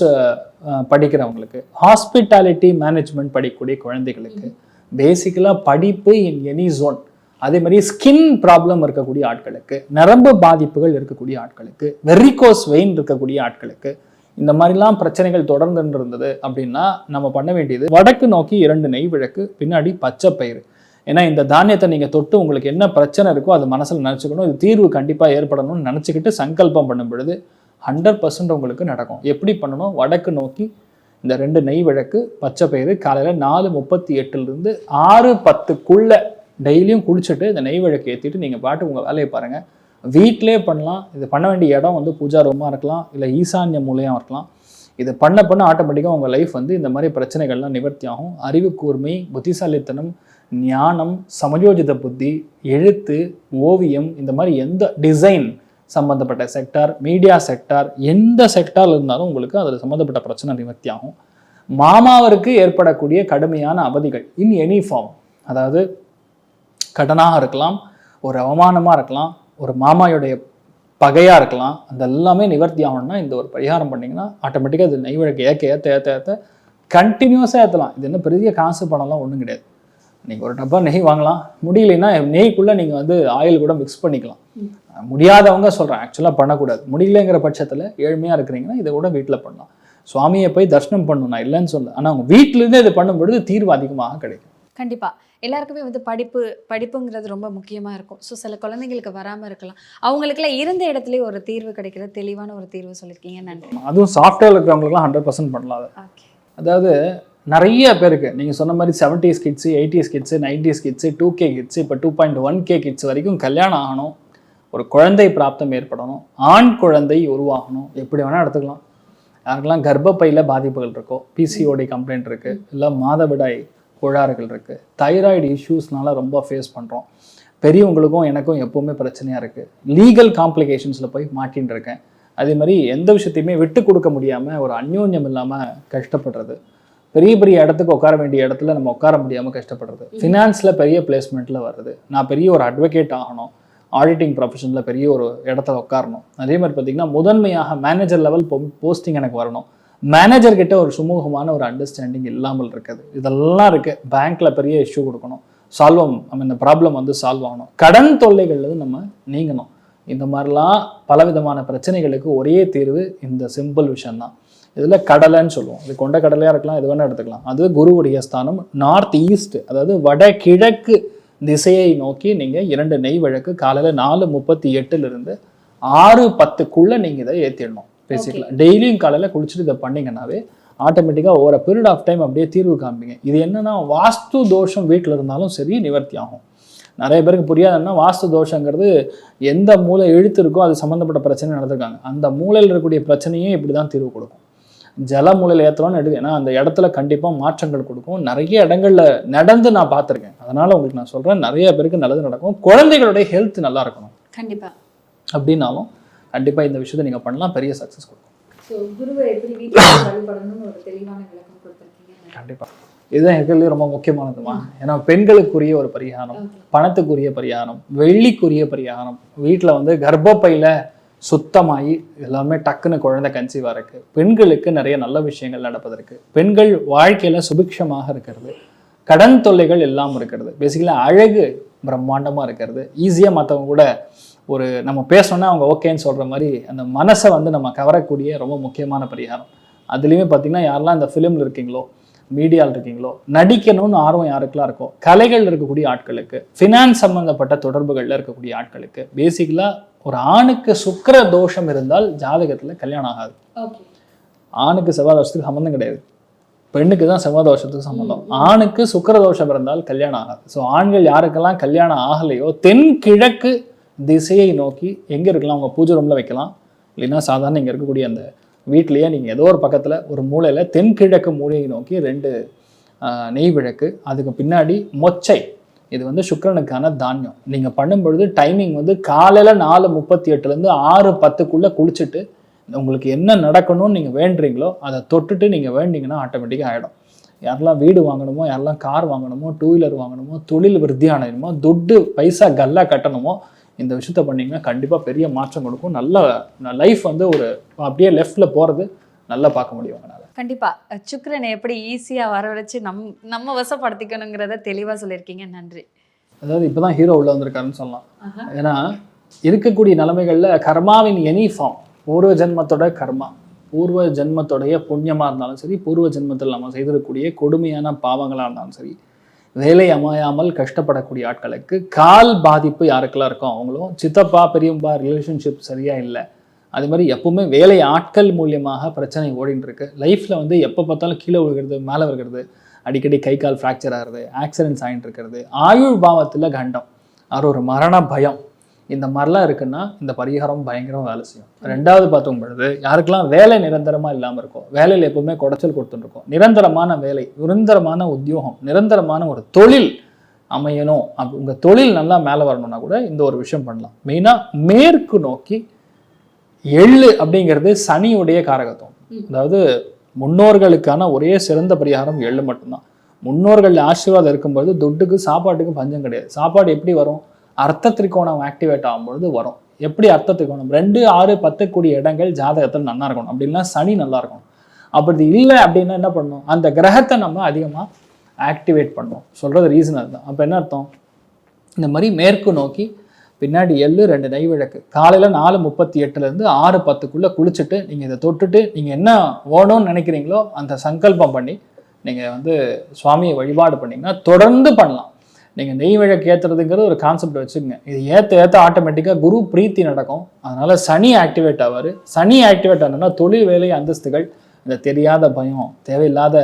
படிக்கிறவங்களுக்கு ஹாஸ்பிட்டாலிட்டி மேனேஜ்மெண்ட் படிக்கக்கூடிய குழந்தைகளுக்கு பேசிக்கலாக படிப்பு இன் எனி ஜோன் அதே மாதிரி ஸ்கின் ப்ராப்ளம் இருக்கக்கூடிய ஆட்களுக்கு நரம்பு பாதிப்புகள் இருக்கக்கூடிய ஆட்களுக்கு வெரிகோஸ் வெயின் இருக்கக்கூடிய ஆட்களுக்கு இந்த மாதிரிலாம் பிரச்சனைகள் தொடர்ந்துட்டு இருந்தது அப்படின்னா நம்ம பண்ண வேண்டியது வடக்கு நோக்கி இரண்டு நெய் விளக்கு பின்னாடி பச்சை பயிறு. ஏன்னா இந்த தானியத்தை நீங்கள் தொட்டு உங்களுக்கு என்ன பிரச்சனை இருக்கோ அது மனசில் நினச்சிக்கணும். இது தீர்வு கண்டிப்பாக ஏற்படணும்னு நினச்சிக்கிட்டு சங்கல்பம் பண்ணும் பொழுது ஹண்ட்ரட் பர்சன்ட் உங்களுக்கு நடக்கும். எப்படி பண்ணணும்? வடக்கு நோக்கி இந்த ரெண்டு நெய் விளக்கு பச்சை பயிறு காலையில் நாலு முப்பத்தி எட்டுலேருந்து ஆறு பத்துக்குள்ளே டெய்லியும் குளிச்சுட்டு இந்த நெய் விளக்கு ஏற்றிட்டு நீங்கள் பாட்டு உங்கள் வேலையை பாருங்கள் வீட்டிலே பண்ணலாம். இது பண்ண வேண்டிய இடம் வந்து பூஜா ரூமாக இருக்கலாம் இல்லை ஈசான்ய மூலையாக இருக்கலாம். இது பண்ண பண்ண ஆட்டோமேட்டிக்காக உங்கள் லைஃப் வந்து இந்த மாதிரி பிரச்சனைகள்லாம் நிவர்த்தி ஆகும். அறிவு கூர்மை புத்திசாலித்தனம் ஞானம் சமயோஜித புத்தி எழுத்து ஓவியம் இந்த மாதிரி எந்த டிசைன் சம்மந்தப்பட்ட செக்டார் மீடியா செக்டார் எந்த செக்டார் இருந்தாலும் உங்களுக்கு அதில் சம்மந்தப்பட்ட பிரச்சனை நிவர்த்தி ஆகும். மாமாவிற்கு ஏற்படக்கூடிய கடுமையான அவதிகள் இன் எனி ஃபார்ம் அதாவது கடனாக இருக்கலாம் ஒரு அவமானமாக இருக்கலாம் ஒரு மாமாயுடைய பகையாக இருக்கலாம் அந்த எல்லாமே நிவர்த்தி ஆகணும்னா இந்த ஒரு பரிகாரம் பண்ணிங்கன்னா ஆட்டோமேட்டிக்காக இது நெய்வழக்கு ஏற்க ஏற்ற ஏற்ற ஏற்ற கண்டினியூஸாக ஏற்றலாம் இது என்ன பெரிய காசு பணம்லாம் ஒன்றும் கிடையாது. நீங்கள் ஒரு டப்பா நெய் வாங்கலாம். முடியலைன்னா நெய்க்குள்ளே நீங்கள் வந்து ஆயில் கூட மிக்ஸ் பண்ணிக்கலாம். முடியாதவங்க சொல்கிறேன் ஆக்சுவலாக பண்ணக்கூடாது. முடியலைங்கிற பட்சத்தில் ஏழ்மையாக இருக்கிறீங்கன்னா இதை கூட வீட்டில் பண்ணலாம். சுவாமியை போய் தரிசனம் பண்ணணும் நான் இல்லைன்னு சொல்ல ஆனால் அவங்க வீட்டிலேருந்தே இது பண்ணும் பொழுது தீர்வு அதிகமாக கிடைக்கும். கண்டிப்பா. எல்லாருக்குமே வந்து படிப்பு படிப்புங்கிறது ரொம்ப முக்கியமா இருக்கும். ஸோ சில குழந்தைங்களுக்கு வராம இருக்கலாம். அவங்களுக்குலாம் இருந்த இடத்துலயே ஒரு தீர்வு கிடைக்கிற தெளிவான ஒரு தீர்வு சொல்லியிருக்கீங்க நன்றி. அதுவும் சாஃப்ட்வேர் இருக்கிறவங்களுக்குலாம் ஹண்ட்ரட் பர்சன்ட் பண்ணலாம் அதாவது நிறைய பேருக்கு நீங்கள் சொன்ன மாதிரி seventies kids eighties kids nineties kids two K kids இப்போ two point one K kids வரைக்கும் கல்யாணம் ஆகணும். ஒரு குழந்தை பிராப்தம் ஏற்படணும். ஆண் குழந்தை உருவாகணும். எப்படி வேணால் எடுத்துக்கலாம். யாருக்கெல்லாம் கர்ப்பப்பையில் பாதிப்புகள் இருக்கோ பிசிஓடி கம்ப்ளைண்ட் இருக்குது இல்லை மாதவிடாய் கோளாறுகள் இருக்குது தைராய்டு இஷ்யூஸ்னால ரொம்ப ஃபேஸ் பண்ணுறோம் பெரியவங்களுக்கும் எனக்கும் எப்போவுமே பிரச்சனையாக இருக்குது லீகல் காம்ப்ளிகேஷன்ஸில் போய் மாட்டின்னு இருக்கேன். அதே மாதிரி எந்த விஷயத்தையுமே விட்டு கொடுக்க முடியாமல் ஒரு அந்யோன்யம் இல்லாமல் கஷ்டப்படுறது. பெரிய பெரிய இடத்துக்கு உட்கார வேண்டிய இடத்துல நம்ம உட்கார முடியாமல் கஷ்டப்படுறது. ஃபினான்ஸில் பெரிய பிளேஸ்மெண்ட்டில் வர்றது நான் பெரிய ஒரு அட்வொகேட் ஆகணும். ஆடிட்டிங் ப்ரொஃபஷனில் பெரிய ஒரு இடத்துல உட்காரணும். அதே மாதிரி பார்த்தீங்கன்னா முதன்மையாக மேனேஜர் லெவல் போஸ்டிங் எனக்கு வரணும். மேனேஜர் கிட்ட ஒரு சுமூகமான ஒரு அண்டர்ஸ்டாண்டிங் இல்லாமல் இருக்குது. இதெல்லாம் இருக்குது பேங்க்கில் பெரிய இஷ்யூ கொடுக்கணும். சால்வ் இந்த ப்ராப்ளம் வந்து சால்வ் ஆகணும். கடன் தொல்லைகள்லேருந்து நம்ம நீங்கணும். இந்த மாதிரிலாம் பலவிதமான பிரச்சனைகளுக்கு ஒரே தீர்வு இந்த சிம்பிள் விஷயம்தான் இதில் கடலைன்னு சொல்லுவோம். இது கொண்ட கடலையாக இருக்கலாம் எது வேணால் எடுத்துக்கலாம். அது குருவுடைய ஸ்தானம் நார்த் ஈஸ்ட் அதாவது வடகிழக்கு திசையை நோக்கி நீங்கள் இரண்டு நெய் வழக்கு காலையில் நாலு முப்பத்தி எட்டுலேருந்து ஆறு பத்துக்குள்ளே நீங்கள் இதை ஏற்றிடணும் பேசிக்கலாம் டெய்லியும் காலையில் குளிச்சுட்டு இதை பண்ணீங்கன்னாவே ஆட்டோமேட்டிக்காக ஓவர பீரியட் ஆஃப் டைம் அப்படியே தீர்வு காமிப்பீங்க இது என்னன்னா வாஸ்து தோஷம் வீட்டில் இருந்தாலும் சரி நிவர்த்தி ஆகும். நிறைய பேருக்கு புரியாதுன்னா வாஸ்து தோஷங்கிறது எந்த மூளை இழுத்து இருக்கோ அது சம்மந்தப்பட்ட பிரச்சனை நடந்திருக்காங்க. அந்த மூலையில் இருக்கக்கூடிய பிரச்சனையே இப்படி தான் தீர்வு கொடுக்கும். ஜல மூலையில் ஏற்றுறோன்னு எடுக்கு ஏன்னா அந்த இடத்துல கண்டிப்பாக மாற்றங்கள் கொடுக்கும். நிறைய இடங்கள்ல நடந்து நான் பார்த்துருக்கேன். அதனால உங்களுக்கு நான் சொல்கிறேன் நிறைய பேருக்கு நல்லது நடக்கும். குழந்தைகளுடைய ஹெல்த் நல்லா இருக்கணும். கண்டிப்பா. அப்படின்னாலும் கண்டிப்பாக இந்த விஷயத்தை நீங்கள் பண்ணலாம். பெரிய சக்ஸஸ் கொடுக்கும். கண்டிப்பாக இதுதான் இருக்கிறதுலே ரொம்ப முக்கியமானதுமா. ஏன்னா பெண்களுக்குரிய ஒரு பரிகாரம் பணத்துக்குரிய பரிகாரம் வெள்ளிக்குரிய பரிகாரம். வீட்டில் வந்து கர்ப்பப்பையில் சுத்தமாகி எல்லாமே டக்குன்னு குழந்தை கன்சீவாக இருக்கு பெண்களுக்கு நிறைய நல்ல விஷயங்கள் நடப்பதற்கு பெண்கள் வாழ்க்கையில் சுபிக்ஷமாக இருக்கிறது கடன் தொல்லைகள் இல்லாமல் இருக்கிறது. பேசிக்கலாக அழகு பிரம்மாண்டமாக இருக்கிறது. ஈஸியாக மற்றவங்க கூட ஒரு நம்ம பேசணும்னா அவங்க ஓகேன்னு சொல்கிற மாதிரி அந்த மனசை வந்து நம்ம கவரக்கூடிய ரொம்ப முக்கியமான பரிகாரம். அதுலேயுமே பார்த்தீங்கன்னா யாரெல்லாம் இந்த ஃபிலிமில் இருக்கீங்களோ மீடியாவில் இருக்கீங்களோ நடிக்கணும்னு ஆர்வம் யாருக்கெல்லாம் இருக்கோ கலைகள் இருக்கக்கூடிய ஆட்களுக்கு ஃபினான்ஸ் சம்மந்தப்பட்ட தொடர்புகளில் இருக்கக்கூடிய ஆட்களுக்கு பேசிக்கலாக ஒரு ஆணுக்கு சுக்கிர தோஷம் இருந்தால் ஜாதகத்தில் கல்யாணம் ஆகாது. ஆணுக்கு செவ்வாய் தோஷத்துக்கு சம்மந்தம் கிடையாது. பெண்ணுக்கு தான் செவ்வாய் தோஷத்துக்கு சம்மந்தம் ஆணுக்கு சுக்கிர தோஷம் இருந்தால் கல்யாணம் ஆகாது. ஸோ ஆண்கள் யாருக்கெல்லாம் கல்யாணம் ஆகலையோ தென்கிழக்கு திசையை நோக்கி எங்கே இருக்கலாம் உங்கள் பூஜை ரூமில் வைக்கலாம். இல்லைன்னா சாதாரண இங்கே இருக்கக்கூடிய அந்த வீட்லேயே நீங்கள் ஏதோ ஒரு பக்கத்தில் ஒரு மூலையில் தென்கிழக்கு மூலையை நோக்கி ரெண்டு நெய் விளக்கு. அதுக்கு பின்னாடி மொச்சை. இது வந்து சுக்கரனுக்கான தானியம். நீங்கள் பண்ணும்பொழுது டைமிங் வந்து காலையில் நாலு முப்பத்தி எட்டுலேருந்து ஆறு பத்துக்குள்ளே குளிச்சுட்டு உங்களுக்கு என்ன நடக்கணும்னு நீங்கள் வேண்டுறீங்களோ அதை தொட்டுட்டு நீங்கள் வேண்டிங்கன்னா ஆட்டோமேட்டிக்காக ஆகிடும் யாரெல்லாம் வீடு வாங்கணுமோ யாரெல்லாம் கார் வாங்கணுமோ டூ வீலர் வாங்கணுமோ தொழில் விருத்தி அடையணுமோ துட்டு பைசா கல்லா கட்டணுமோ இந்த விஷயத்த பண்ணீங்கன்னா கண்டிப்பாக பெரிய மாற்றம் கொடுக்கும். நல்ல லைஃப் வந்து ஒரு அப்படியே லெஃப்டில் போகிறது நல்லா பார்க்க முடியும் உங்களால். கண்டிப்பா. சுக்கிரனை எப்படி ஈஸியா வரவழைச்சு நம் நம்ம வசப்படுத்திக்கணுங்கிறத தெளிவா சொல்லியிருக்கீங்க. நன்றி. அதாவது இப்போ தான் ஹீரோ உள்ள வந்திருக்காருன்னு சொல்லலாம். ஏன்னா இருக்கக்கூடிய நிலைமைகளில் கர்மாவின் எனி ஃபார்ம் பூர்வ ஜென்மத்தோட கர்மா. பூர்வ ஜென்மத்தோடைய புண்ணியமாக இருந்தாலும் சரி பூர்வ ஜென்மத்தில் நம்ம செய்திருக்கக்கூடிய கொடுமையான பாவங்களாக இருந்தாலும் சரி வேலை அமையாமல் கஷ்டப்படக்கூடிய ஆட்களுக்கு கால் பாதிப்பு யாருக்கெல்லாம் இருக்கோ அவங்களும் சித்தப்பா பெரியம்பா ரிலேஷன்ஷிப் சரியாக இல்லை. அது மாதிரி எப்பவுமே வேலை ஆட்கள் மூலியமாக பிரச்சனை ஓடிட்டு இருக்கு லைஃப்பில் வந்து எப்போ பார்த்தாலும் கீழே விழுகிறது மேலே விழுகிறது. அடிக்கடி கை கால் ஃப்ராக்சர் ஆகிறது ஆக்சிடென்ட்ஸ் ஆகிட்டு இருக்கிறது ஆயுள் பாவத்தில் கண்டம். அது ஒரு மரண பயம். இந்த மாதிரிலாம் இருக்குன்னா இந்த பரிகாரம் பயங்கரம் வேலை செய்யும். ரெண்டாவது பார்த்தோம் பொழுது யாருக்கெல்லாம் வேலை நிரந்தரமாக இல்லாமல் இருக்கும் வேலையில் எப்பவுமே குடைச்சல் கொடுத்துருக்கோம் நிரந்தரமான வேலை நிரந்தரமான உத்தியோகம் நிரந்தரமான ஒரு தொழில் அமையணும். அப்ப உங்க தொழில் நல்லா மேலே வரணும்னா கூட இந்த ஒரு விஷயம் பண்ணலாம். மெயினாக மேற்கு நோக்கி எள்ளு அப்படிங்கிறது சனியுடைய காரகத்துவம். அதாவது முன்னோர்களுக்கான ஒரே சிறந்த பரிகாரம் எள்ளு மட்டும்தான். முன்னோர்கள் ஆசீர்வாதம் இருக்கும்போது துட்டுக்கு சாப்பாட்டுக்கு பஞ்சம் கிடையாது. சாப்பாடு எப்படி வரும்? அர்த்த திரிகோணம் ஆக்டிவேட் ஆகும்பொழுது வரும். எப்படி அர்த்த திரிகோணம்? ரெண்டு ஆறு பத்து கூடிய இடங்கள் ஜாதகத்தில் நல்லா இருக்கணும். அப்படின்னா சனி நல்லா இருக்கணும். அப்படி இல்லை அப்படின்னா என்ன பண்ணணும்? அந்த கிரகத்தை நம்ம அதிகமாக ஆக்டிவேட் பண்ணணும் சொல்கிறது ரீசன் அதுதான். அப்போ என்ன அர்த்தம்? இந்த மாதிரி மேற்கு நோக்கி பின்னாடி எள்ளு ரெண்டு நெய் விளக்கு காலையில் நாலு முப்பத்தி எட்டுலேருந்து ஆறு பத்துக்குள்ளே குளிச்சுட்டு நீங்கள் இதை தொட்டுட்டு நீங்கள் என்ன ஓடணும்னு நினைக்கிறீங்களோ அந்த சங்கல்பம் பண்ணி நீங்கள் வந்து சுவாமியை வழிபாடு பண்ணிங்கன்னா தொடர்ந்து பண்ணலாம். நீங்கள் நெய் விளக்கு ஏற்றுறதுங்கிறது ஒரு கான்செப்ட் வச்சுக்கோங்க. இது ஏற்ற ஏற்ற ஆட்டோமேட்டிக்காக குரு பிரீத்தி நடக்கும். அதனால சனி ஆக்டிவேட் ஆவார். சனி ஆக்டிவேட் ஆனதுன்னா தொழில் வேலை அந்தஸ்துகள் இந்த தெரியாத பயம் தேவையில்லாத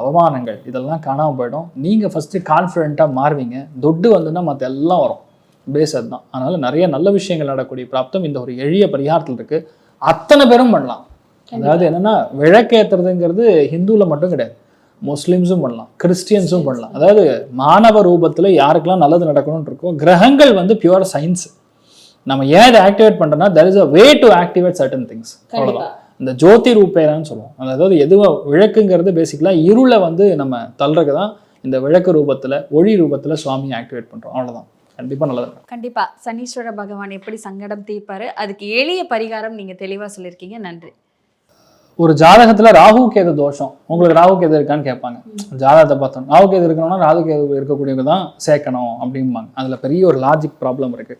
அவமானங்கள் இதெல்லாம் காணாமல் போயிடும். நீங்கள் ஃபஸ்ட்டு கான்ஃபிடென்ட்டாக மாறுவீங்க. துட்டு வந்துன்னா மற்ற எல்லாம் வரும். பேஸ் அதுதான். அதனால நிறைய நல்ல விஷயங்கள் நடக்கக்கூடிய பிராப்தம் இந்த ஒரு எளிய பரிகாரத்தில் இருக்கு. அத்தனை பேரும் பண்ணலாம். அதாவது என்னன்னா விளக்கேத்துறதுங்கிறது ஹிந்துவில் மட்டும் கிடையாது. முஸ்லிம்ஸும் பண்ணலாம் கிறிஸ்டியன்ஸும் பண்ணலாம். அதாவது மாணவ ரூபத்தில் யாருக்கெல்லாம் நல்லது நடக்கணும்னு இருக்கோ கிரகங்கள் வந்து பியூர் சயின்ஸ் நம்ம ஏன் இதை ஆக்டிவேட் பண்ணுறோம்னா there is a way to activate certain things அவ்வளோதான் இந்த ஜோதி ரூபேரான்னு சொல்லுவோம் அதாவது எதுவோ விளக்குங்கிறது பேசிக்கலாக இருளை வந்து நம்ம தள்ளுறதுக்கு தான் இந்த விளக்கு ரூபத்தில் ஒளி ரூபத்தில் சுவாமியை ஆக்டிவேட் பண்ணுறோம் அவ்வளோதான் கண்டிப்பாக நல்லது. கண்டிப்பா. சனீஸ்வர பகவான் எப்படி சங்கடம் தீர்ப்பாரு? அதுக்கு எளிய பரிகாரம் நீங்க தெளிவா சொல்லியிருக்கீங்க. நன்றி. ஒரு ஜாதகத்துல ராகு கேது தோஷம். உங்களுக்கு ராகு கேது இருக்கான்னு கேட்பாங்க. ஜாதகத்தை பார்த்தோம். ராகு கேது இருக்கணும்னா ராகு கேது இருக்கக்கூடியவங்க தான் சேர்க்கணும் அப்படிம்பாங்க. அதுல பெரிய ஒரு லாஜிக் ப்ராப்ளம் இருக்கு.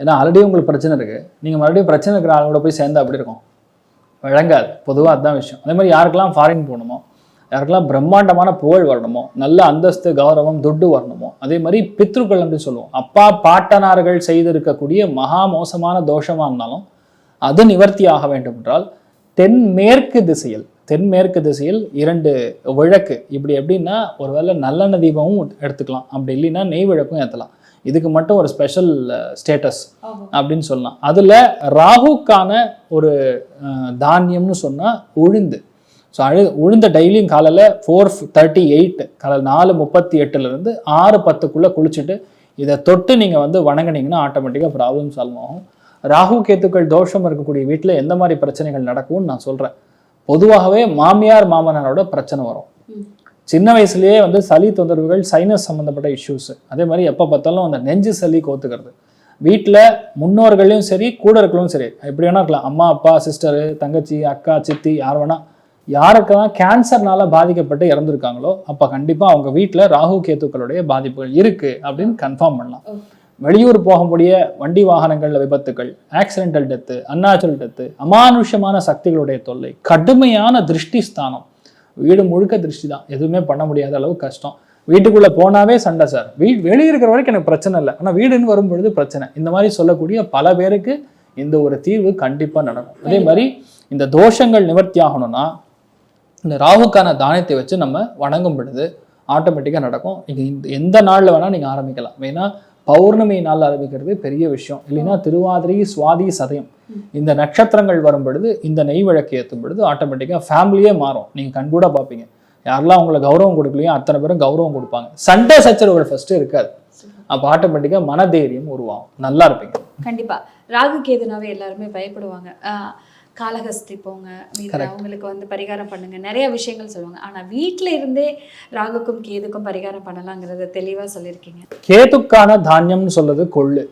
ஏன்னா ஆல்ரெடி உங்களுக்கு பிரச்சனை இருக்கு. நீங்க மறுபடியும் பிரச்சனை இருக்கிற ஆளோட போய் சேர்ந்தா அப்படி இருக்கும்? வழங்காது பொதுவாக அதுதான் விஷயம். அதே மாதிரி யாருக்கெல்லாம் ஃபாரின் போகணுமோ யாருக்கெல்லாம் பிரம்மாண்டமான புகழ் வரணுமோ நல்ல அந்தஸ்து கௌரவம் துட்டு வரணுமோ அதே மாதிரி பித்ருக்கள் அப்படின்னு சொல்லுவோம். அப்பா பாட்டனார்கள் செய்திருக்கக்கூடிய மகா மோசமான தோஷமாக இருந்தாலும் அது நிவர்த்தி ஆக வேண்டும் என்றால் தென்மேற்கு திசையில் தென்மேற்கு திசையில் இரண்டு விளக்கு. இப்படி எப்படின்னா ஒருவேளை நல்லெண்ணெய் தீபமும் எடுத்துக்கலாம். அப்படி இல்லைன்னா நெய் விளக்கும் ஏற்றலாம் இதுக்கு மட்டும் ஒரு ஸ்பெஷல் ஸ்டேட்டஸ் அப்படின்னு சொல்லலாம். அதுல ராகுக்கான ஒரு தானியம்னு சொன்னா உளுந்து. ஸோ அழு உளுந்த டெய்லியும் காலையில் ஃபோர் தேர்ட்டி எயிட் காலையில் நாலு முப்பத்தி எட்டுலேருந்து ஆறு பத்துக்குள்ளே குளிச்சுட்டு இதை தொட்டு நீங்கள் வந்து வணங்குனீங்கன்னா ஆட்டோமேட்டிக்காக ப்ராப்ளம் சால்வ் ஆகும். ராகு கேத்துக்கள் தோஷம் இருக்கக்கூடிய வீட்டில் எந்த மாதிரி பிரச்சனைகள் நடக்கும்னு நான் சொல்கிறேன் பொதுவாகவே மாமியார் மாமனாரோட பிரச்சனை வரும். சின்ன வயசுலயே வந்து சளி தொந்தரவுகள் சைனஸ் சம்மந்தப்பட்ட இஷ்யூஸ் அதே மாதிரி எப்போ பார்த்தாலும் அந்த நெஞ்சு சளி கோத்துக்கிறது. வீட்டில் முன்னோர்களையும் சரி கூட இருக்கலும் சரி எப்படி வேணா இருக்கலாம். அம்மா அப்பா சிஸ்டரு தங்கச்சி அக்கா சித்தி யார் வேணா. யாருக்கெல்லாம் கேன்சர்னால பாதிக்கப்பட்டு இறந்துருக்காங்களோ அப்போ கண்டிப்பாக அவங்க வீட்டில் ராகு கேத்துக்களுடைய பாதிப்புகள் இருக்கு அப்படின்னு கன்ஃபார்ம் பண்ணலாம். வெளியூர் போகக்கூடிய வண்டி வாகனங்கள்ல விபத்துகள் ஆக்சிடென்டல் டெத்து அன்நாச்சுரல் டெத்து அமானுஷ்யமான சக்திகளுடைய தொல்லை கடுமையான திருஷ்டி ஸ்தானம் வீடு முழுக்க திருஷ்டி தான் எதுவுமே பண்ண முடியாத அளவு கஷ்டம். வீட்டுக்குள்ள போனாவே சண்டை சார். வீ வெளியே இருக்கிற வரைக்கும் எனக்கு பிரச்சனை இல்லை. ஆனால் வீடுன்னு வரும்பொழுது பிரச்சனை. இந்த மாதிரி சொல்லக்கூடிய பல பேருக்கு இந்த ஒரு தீர்வு கண்டிப்பா நடக்கும். அதே மாதிரி இந்த தோஷங்கள் நிவர்த்தி ஆகணும்னா இந்த ராகுக்கான தானியத்தை வச்சு நம்ம வணங்கும் பொழுது ஆட்டோமேட்டிக்காக நடக்கும். நீங்கள் இந்த எந்த நாளில் வேணால் நீங்கள் ஆரம்பிக்கலாம். வேணா பௌர்ணமி நாள் ஆரம்பிக்கிறது பெரிய விஷயம். இல்லைன்னா திருவாதிரை சுவாதி சதயம். இந்த நட்சத்திரங்கள் வரும் பொழுது இந்த நெய் விளக்கு ஏற்றும் பொழுது ஆட்டோமேட்டிக்காக ஃபேமிலியே மாறும். நீங்கள் கண்கூட பார்ப்பீங்க. யாரெல்லாம் உங்களை கௌரவம் கொடுக்கலையோ அத்தனை பேரும் கௌரவம் கொடுப்பாங்க. சண்டை சச்சரவுகள் ஃபர்ஸ்ட் இருக்காது. அப்போ ஆட்டோமேட்டிக்காக மனதைரியம் உருவாகும். நல்லா இருப்பீங்க. கண்டிப்பா. ராகு கேதுனாவே எல்லாருமே பயப்படுவாங்க. ஆஹ் காளஹஸ்தி போங்க. அவங்களுக்கு வந்து பரிகாரம் பண்ணுங்க. நிறைய விஷயங்கள் சொல்லுவாங்க. ஆனா வீட்ல இருந்தே ராகுக்கும் கேதுக்கும் பரிகாரம் பண்ணலாங்கிறத தெளிவா சொல்லியிருக்கீங்க. கேதுக்கான தானியம்னு சொல்றது கொள்ளு.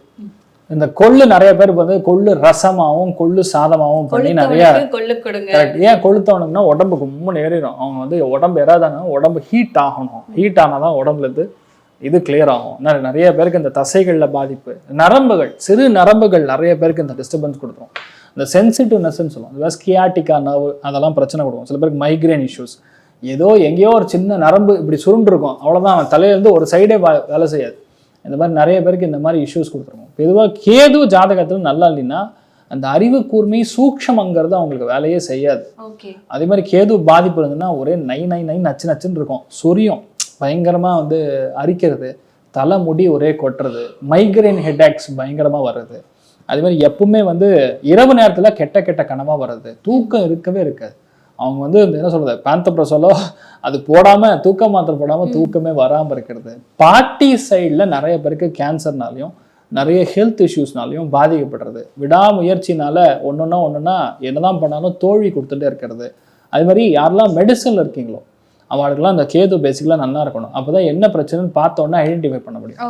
இந்த கொள்ளு நிறைய பேர் வந்து கொள்ளு ரசமாவும் கொள்ளு சாதமாவும் பண்ணி நிறைய கொள்ளு கொடுங்க. ஏன் கொளுத்தவனுக்குன்னா உடம்பு கும்முன்னு ஏறிடும். அவங்க வந்து உடம்பு ஏறாதாங்க உடம்பு ஹீட் ஆகணும். ஹீட் ஆனாதான் உடம்புல இருந்து இது கிளியர் ஆகும். நிறைய பேருக்கு இந்த தசைகள்ல பாதிப்பு. நரம்புகள் சிறு நரம்புகள் நிறைய பேருக்கு இந்த டிஸ்டர்பன்ஸ் கொடுத்துரும். இந்த சென்சிட்டிவ்னஸ்ன்னு சொல்லுவோம். இந்த ஸ்கியாட்டிக்கா நர்வு அதெல்லாம் பிரச்சனை கொடுக்கும். சில பேருக்கு மைக்ரேன் இஷ்யூஸ் ஏதோ எங்கேயோ ஒரு சின்ன நரம்பு இப்படி சுருண்டு இருக்கும் அவ்வளவுதான் அவன் தலையிலேருந்து ஒரு சைடே வேலை செய்யாது. இந்த மாதிரி நிறைய பேருக்கு இந்த மாதிரி இஷ்யூஸ் கொடுத்துருக்கும். பொதுவாக கேது ஜாதகத்தில் நல்லா இல்லைன்னா அந்த அறிவு கூர்மை சூக்ஷமங்கிறது அவங்களுக்கு வேலையே செய்யாது. அதே மாதிரி கேது பாதிப்பு இருந்ததுன்னா ஒரே நை நை நை நச்சு நச்சுன்னு இருக்கும். சொரியும். பயங்கரமாக வந்து அரிக்கிறது. தலைமுடி ஒரே கொட்டுறது. மைக்ரைன் ஹெட்ஏக்ஸ் பயங்கரமாக வர்றது. அதே மாதிரி எப்பவுமே வந்து இரவு நேரத்தில் கெட்ட கெட்ட கனவாக வர்றது. தூக்கம் இருக்கவே இருக்காது. அவங்க வந்து என்ன சொல்றது? பேந்தப்ரசோலோ அது போடாம தூக்க மாத்திரை போடாம தூக்கமே வராம இருக்கிறது. பாட்டி சைடுல நிறைய பேருக்கு கேன்சர்னாலையும் நிறைய ஹெல்த் இஷ்யூஸ்னாலையும் பாதிக்கப்படுறது. விடாமுயற்சினால ஒன்னொன்னா ஒன்னொன்னா என்னதான் பண்ணாலும் தோல்வி கொடுத்துட்டே இருக்கிறது. அது மாதிரி யாரெல்லாம் மெடிசன்ல இருக்கீங்களோ அவளுக்கெல்லாம் அந்த கேது பேசிக்கலாக நல்லா இருக்கணும். அப்பதான் என்ன பிரச்சனைன்னு பார்த்த உடனே ஐடென்டிஃபை பண்ண முடியும்.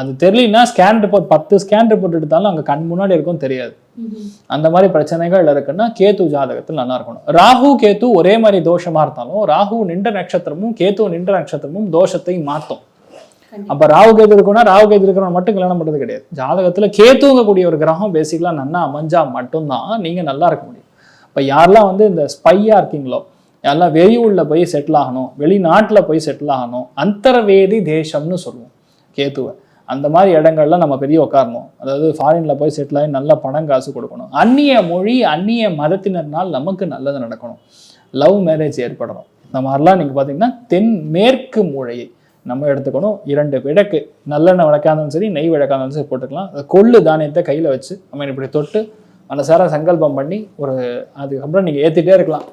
அது தெரியலனா ஸ்கேன் ரிப்போர்ட் பத்து ஸ்கேன் ரிப்போர்ட் எடுத்தாலும் அங்க கண் முன்னாடி இருக்கும் தெரியாது. அந்த மாதிரி பிரச்சனைகள் இருக்குன்னா கேத்து ஜாதகத்தில் நல்லா இருக்கணும். ராகு கேத்து ஒரே மாதிரி தோஷமா இருந்தாலும் ராகு நின்ற நட்சத்திரமும் கேத்து நின்ற நட்சத்திரமும் தோஷத்தை மாத்தும். அப்ப ராகு கேது இருக்குன்னா ராகு கேது இருக்கிறவங்க மட்டும் கல்யாணம் பண்றது கிடையாது. ஜாதகத்துல கேத்துங்கக்கூடிய ஒரு கிரகம் பேசிக்கலா நல்லா அமைஞ்சா மட்டும்தான் நீங்க நல்லா இருக்க முடியும். இப்ப யாரெல்லாம் வந்து இந்த ஸ்பையா இருக்கீங்களோ எல்லாம் வெளியூரில் போய் செட்டில் ஆகணும் வெளிநாட்டில் போய் செட்டில் ஆகணும் அந்தரவேதி தேசம்னு சொல்லுவோம் கேத்துவை. அந்த மாதிரி இடங்கள்ல நம்ம பெரிய உட்காரணும் அதாவது ஃபாரின்ல போய் செட்டில் ஆகி நல்ல பணம் காசு கொடுக்கணும். அந்நிய மொழி அந்நிய மதத்தினர்னால் நமக்கு நல்லது நடக்கணும். லவ் மேரேஜ் ஏற்படணும். இந்த மாதிரிலாம் நீங்கள் பார்த்தீங்கன்னா தென் மேற்கு மூழையை நம்ம எடுத்துக்கணும். இரண்டு விளக்கு நல்லெண்ணெய் விளக்காந்தாலும் சரி நெய் விளக்காந்தாலும் சரி போட்டுக்கலாம். அந்த கொள்ளு தானியத்தை கையில் வச்சு நம்ம இப்படி தொட்டு மனசார சங்கல்பம் பண்ணி ஒரு அதுக்கப்புறம் நீங்கள் ஏற்றிட்டே இருக்கலாம்.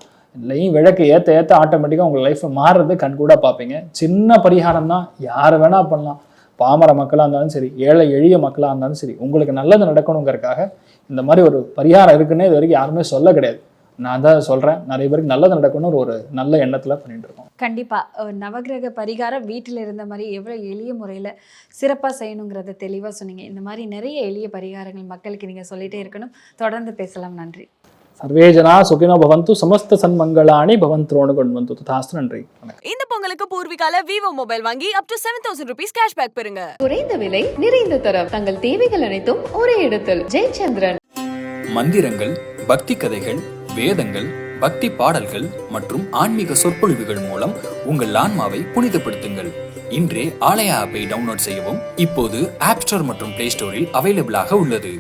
நெய் விளக்கு ஏற்ற ஏற்ற ஆட்டோமேட்டிக்காக உங்கள் லைஃப் மாறுறது கண்கூட பார்ப்பீங்க. சின்ன பரிகாரம் தான் யார் வேணால் பண்ணலாம். பாமர மக்களாக இருந்தாலும் சரி ஏழை எளிய மக்களாக இருந்தாலும் சரி உங்களுக்கு நல்லது நடக்கணுங்கிறதுக்காக இந்த மாதிரி ஒரு பரிகாரம் இருக்குன்னு இது வரைக்கும் யாருமே சொல்ல கிடையாது. நான் தான் சொல்கிறேன் நிறைய பேருக்கு நல்லது நடக்கணும்னு ஒரு நல்ல எண்ணத்தில் பண்ணிட்டு இருக்கோம். கண்டிப்பாக நவகிரக நவக்கிரக பரிகாரம் வீட்டில் இருந்த மாதிரி எவ்வளோ எளிய முறையில் சிறப்பாக செய்யணுங்கிறத தெளிவாக சொன்னீங்க. இந்த மாதிரி நிறைய எளிய பரிகாரங்கள் மக்களுக்கு நீங்கள் சொல்லிகிட்டே இருக்கணும். தொடர்ந்து பேசலாம். நன்றி. சர்வே ஜனா சுகினோ பவந்து சமஸ்த சன்மங்களாணி பவந்தோனு கொண்டு வந்து ததாஸ்து நன்றி இந்த பொங்கலுக்கு பூர்விகால விவோ மொபைல் வாங்கி up to seven thousand rupees cashback பெறுங்க. குறைந்த விலை நிறைந்த தரம். தங்கள் தேவைகள் அனைத்தும் ஒரே இடத்தில். ஜெயச்சந்திரன். மந்திரங்கள் பக்தி கதைகள் வேதங்கள் பக்தி பாடல்கள் மற்றும் ஆன்மீக சொற்பொழிவுகள் மூலம் உங்கள் ஆன்மாவை புனிதப்படுத்துங்கள். இன்றே ஆலயா ஆப்பை டவுன்லோட் செய்யவும் இப்போது ஆப் ஸ்டோர் மற்றும் பிளே ஸ்டோரில் அவைலபிளாக உள்ளது.